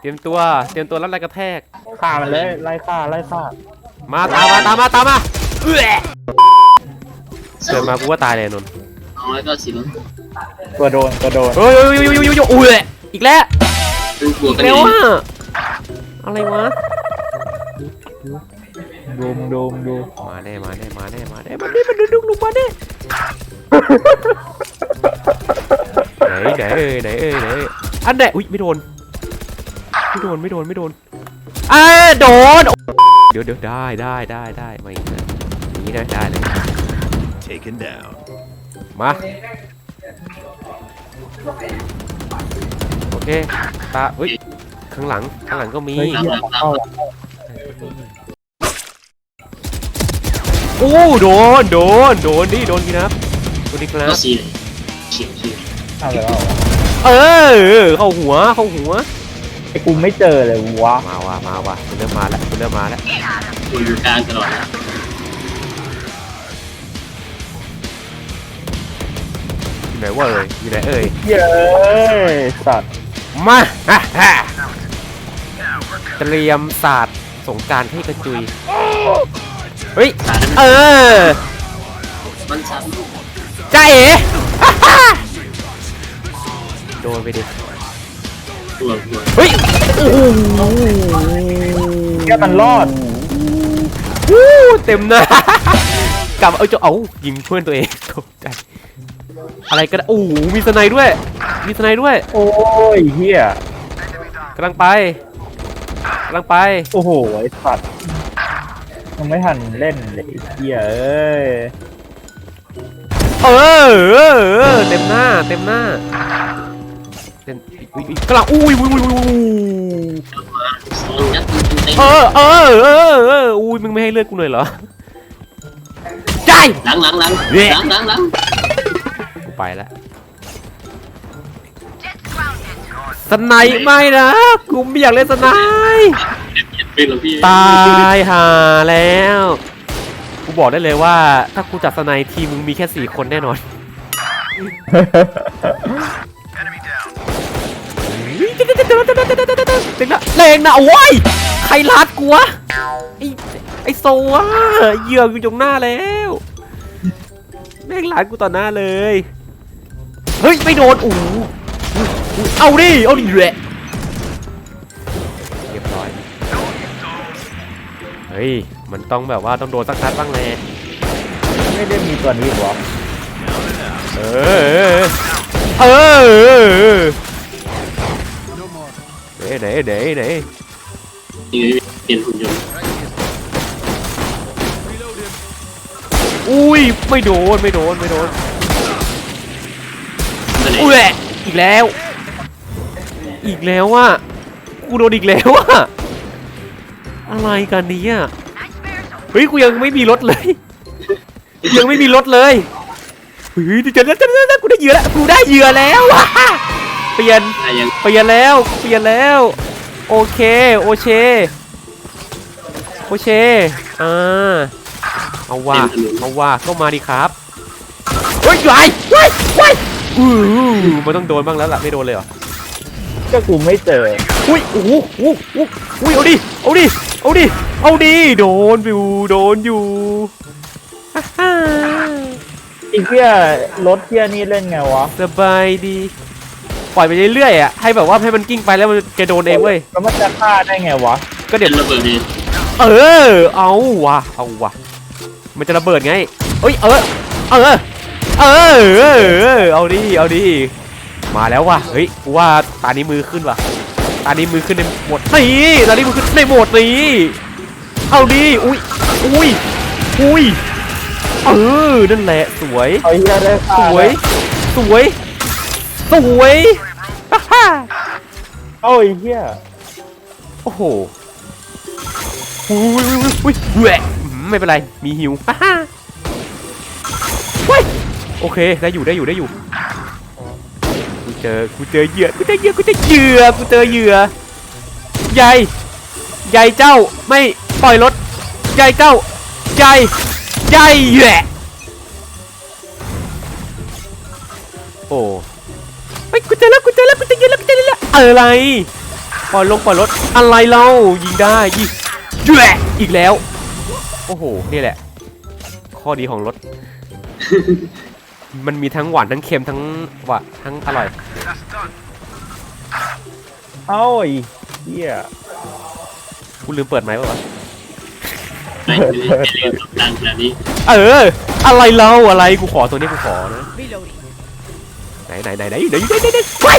เตรียมตัว เตรียมตัวรับแรงกระแทก ฆ่ามันเลยไล่ฆ่าไล่ฆ่ามาตามมาตามมาตามมาเอื้อเกิดมากูว่าตายเลยนนท์สองร้อยเก้าสิบตัวโดนตัวโดนเฮ้ยเฮ้ยเฮ้ยเฮ้ยเฮ้ยเฮ้ยอุ้ยอีกแล้วเป็นบวอีกกกันแล้วเองอะอะไรวะ ดูมดูมดูมาแน่มาแน่มาแน่มาแน่มาแน่มาดูดูดูมาแน่ไหนไหนเอ้ยไหนเอ้ยไหนเอ้ยอันไหนอุ้ยไม่โดน ไม่โดนไม่โดนไม่โดนอ่าโดน เดี๋ยวเดี๋ยวได้ได้ได้ได้มาอีกนะอย่างนี้นะได้เลย Taken down. มาโอเคตาเฮ้ยข้างหลังข้างหลังก็มีเฮ้ยเหี้ยเข้าโอ้โดนโดนโดนดิโดนกี่นัดโดนดิครัก็บสี่เลยเฉียบเฉียบเข้าแล้วเออเข้าหัวเข้าหัว ไอ้กูไม่เจอเลยวะมาว่ะมาว่ะคุณเริ่มมาแล้วคุณเริ่มมาแล้วอยู่อยู่กลางตลอดนะอยู่ไหนวะเอ่ยอยู่ไหนเอ่ยเย้ยสัตว์มาฮ่าฮ่าเตรียมศาสตร์สงกรารให้กระจุยเฮ้ยสารนั้นเออมันสามจ้าเอ๋ฮ่าฮ่าโดนไปดิ ตัวตัวเฮ้ยโอ้โหแค่มันรอดวู้เต็มหน้ากลับเอาจะเอายิงเพื่อนตัวเองตกใจอะไรก็ได้โอ้โหมีสไนด์ด้วย มีสไนด์ด้วยโอ้ยเฮียกำลังไปกำลังไปโอ้โหไอ้สัตว์ยังไม่ทันเล่นเลยไอ้เฮียเอ้ยเออเออเออเต็มหน้า เต็มหน้า เต็มอุ๊ยอุ๊ยกำลังอุ้ยอุ้ยอุ้ยอุ้ยอุ้ยสองยัดเต็มเออเออเออเอออุ้ยมึงไม่ให้เลือดกูหน่อยเหรอใจหลังหลังหลังหลังหลังหลังกูไปแล้วสไนป์ไม่นะกูไม่อยากเล่นสไนป์ตายหาแล้วกูบอกได้เลยว่า ถ้ากูจัดสไนทีมึงมีแค่สี่คนแน่นอน เด็กละแรงนะโอ้ยใครลัดกูวะไอไอโซวะเหยื่ออยู่ตรงหน้าแล้วแม่งลัดกูต่อหน้าเลยเฮ้ยไม่โดนอู้หูอู้เอาดิเอาดิแหละเรียบร้อยเฮ้ยมันต้องแบบว่าต้องโดนสักนัดบ้างแหละไม่ได้มีตัวนี้หรอเออเออ เออไหนไหนไหนไหนนี่เปลี่ยนหุ่นยนต์อุ้ยไม่โดนไม่โดนไม่โดนมาเลยอุ้ยแหละอีกแล้ว อีกแล้วว่ะกูโดนอีกแล้วว่ะอะไรกันเนี้อะเฮ้ยกูยังไม่มีรถเลย ยังไม่มีรถเลยเฮ้ยเจอแล้วเจอแล้วเจอแล้วกูได้เหยื่อแล้วกูได้เหยื่อแล้วว่ะ เปลี่ยนอะไรยังเปลี่ยนแล้วเปลี่ยนแล้ว โอเคโอเชโอเชอ่าเอาว่าเอาว่าก็มาดิครับเฮ้ยไหวไหวไหวอู้หูมันต้องโดนบ้างแล้วล่ะไม่โดนเลยเหรอก็กูไม่เจออุ้ยโอ้โหโอ้โหอุ้ยเอาดิเอาดิเอาดิเอาดิโดนอยู่โดนอยู่ฮ่าฮ่าไอ้เฮียรถเฮียนี่เล่นไงวะสบายดีป ล่อยไปเรื่อยๆอะให้แบบว่าให้มันกิ้งไปแล้วมันแกโดนเองเว้ยแล้วมันจะฆ่าได้ไงวะ ก็เดี๋เป็ยวนระเบิดดีเออ เอาวะเอาวะมันจะระเบิดไงเอ้ยเออเออเออเออเออเอาดิเอาดิมาแล้วว่ะเฮ้ยกูว่าตานี้มือขึ้นว่ะตานี้มือขึ้นในโหมดนี่ตานี้มือขึ้นในโหมดนี้เอาดิอุ้ยอุ้ยอุ้ยเออนั่นแหละสวยเอาเฮียได้ฆ่าสวยสวยสวย ฮ่าเอาไอ้เฮียโอ้โหอุ้ยอุ้ยอุ้ยแหวะอื้อไม่เป็นไร มีฮิวฮ่าฮ่าโอเค ได้อยู่ได้อยู่ได้อยู่ กูเจอ กูเจอเหยื่อ กูเจอเหยื่อ กูเจอเหยื่อ กูเจอเหยื่อ ใหญ่ ใหญ่เจ้า ไม่ปล่อยรถ ใหญ่เจ้า ใหญ่ ใหญ่แหละโอ้ เฮ้ยกูเจอแล้วกูเจอแล้วกูเจอเหยื่อแล้วกูเจอเหยื่อแล้วอะไรปล่อยลงปล่อยรถอะไรเล่ายิงได้ยิงแหละอีกแล้ว โอ้โหนี่แหละ ข้อดีของรถ มันมีทั้งหวานทั้งเค็มทั้งหวานทั้งอร่อยเอ้าไอ้เหี้ยกูลืมเปิดไหมค์ป่าวะไม่ไม่ได้ไม่ได้ดังแบบนี้เออ อะไรเล่าอะไรกูขอตัวนี้กูขอนะ ไหนไหนไหนไหนไหนไหนไหนไหนว้าย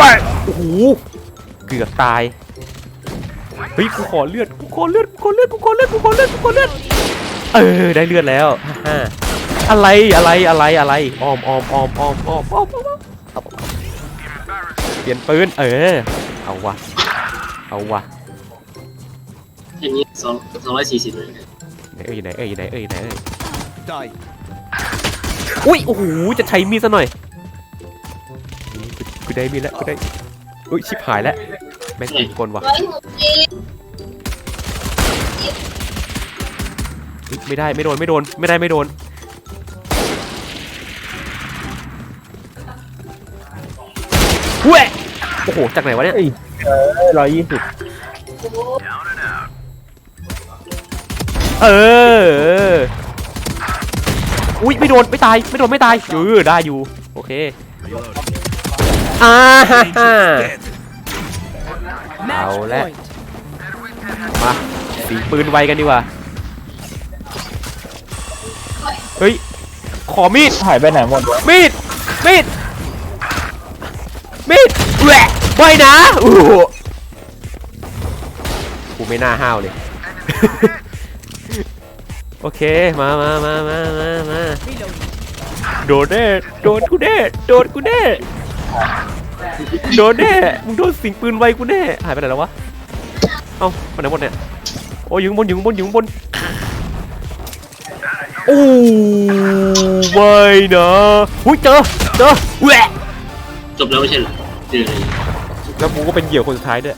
ว้ายโอ้โหเกือบตายเฮ้ยกูขอเลือดกูขอเลือดกูขอเลือดกูขอเลือดกูขอเลือดกูขอเลือดเออได้เลือดแล้วฮ่าฮ่าอะไรอะไรอะไรอะไรออมออมออมออมออมออมออมออมเปลี่ยนปืนเออเอาวะเอาวะแค่นี้สองสองร้อยสี่สิบเลยไหนเอ้ยอยู่ไหนเอ้ยอยู่ไหนเอ้ยอยู่ไหนเอ้ย Die. อุ้ยโอ้โหจะใช้มีดซะหน่อย กูกูได้มีดแล้วกูได้อุ้ยชิบหายแล้วแม่งยิงกลว่ะร้อยหกสิบเฮ้ยไม่ได้ไม่โดนไม่โดนไม่ได้ไม่โดนเว้ยโอ้โหจากไหนวะเนี่ยเอ้ยเออร้อยยี่สิบเออเอออุ้ยไม่โดนไม่ตายไม่โดนไม่ตายเออได้อยู่โอเค Reloading. อ่าฮ่า Agent ฮ่า dead. เอาละ มาสีปืนไวกันดีกว่า เฮ้ย ขอมีด หายไปไหนหมดวะมีด มีด มีดแหวะไม่นะโอ้โหกูไม่น่าห้าวเลย โอเค มามามามามามาโดนแน่โดนกูแน่โดนกูแน่ โดนแน่ มึงโดนสิงปืนไวกูแน่ หายไปไหนแล้ววะ เอ้าไปไหนหมดเนี่ย โอ้ยอยู่ข้างบนอยู่ข้างบนอยู่ข้างบน โอ้ไม่นะหุ้ยเจอเจอแหวะจบแล้วไม่ใช่เหรอเจอเลยแล้วกูก็เป็นเหยี่ยวคนสุดท้ายด้วย